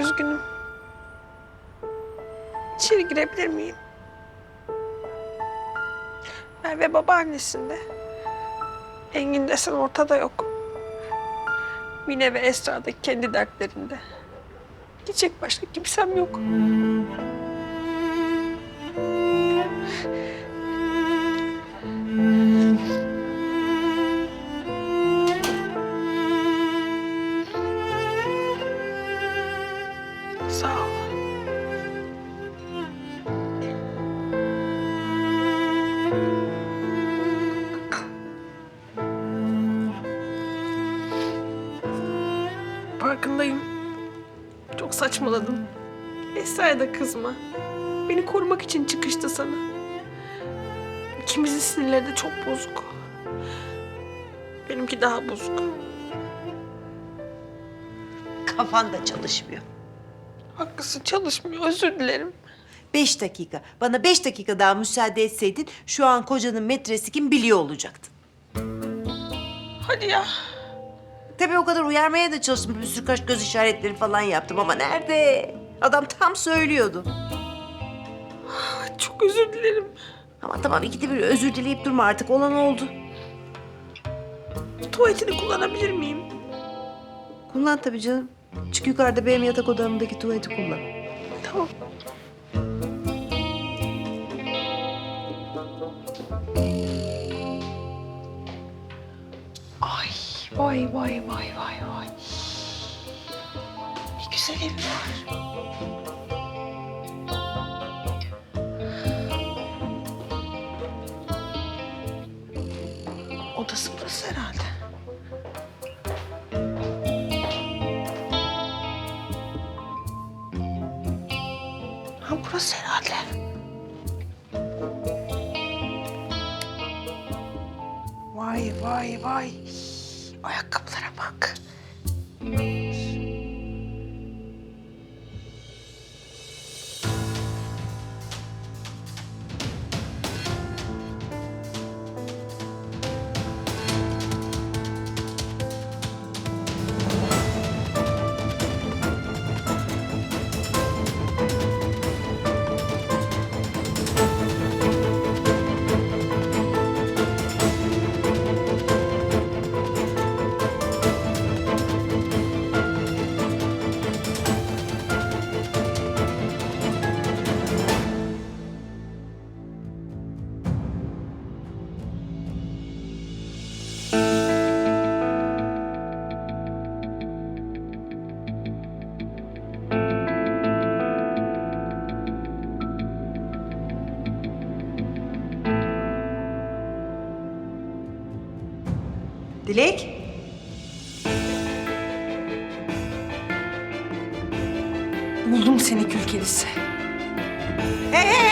üzgünüm. İçeri girebilir miyim? Merve babaannesinde. Engin desen ortada yok. Mine ve Esra da kendi dertlerinde. Gidecek başka kimsem yok. Farkındayım. Çok saçmaladım. Esra'ya da kızma. Beni korumak için çıkıştı sana. İkimizin sinirleri de çok bozuk. Benimki daha bozuk. Kafan da çalışmıyor. Haklısın çalışmıyor. Özür dilerim. Beş dakika. Bana beş dakika daha müsaade etseydin şu an kocanın metresi kim biliyor olacaktın. Hadi ya. Tabii o kadar uyarmaya da çalıştım. Bir sürü kaş göz işaretleri falan yaptım ama nerede? Adam tam söylüyordu. Çok özür dilerim. Ama tamam ikide bir özür dileyip durma artık olan oldu. Tuvaletini kullanabilir miyim? Kullan tabii canım. Çık yukarıda benim yatak odamdaki tuvaleti kullan. Tamam. Vay vay vay vay vay. Ne güzel evi var. Odası burası herhalde. Ha burası herhalde. Vay vay vay. Ayakkabılara bak. Dilek? Buldum seni kül kedisi. Hey hey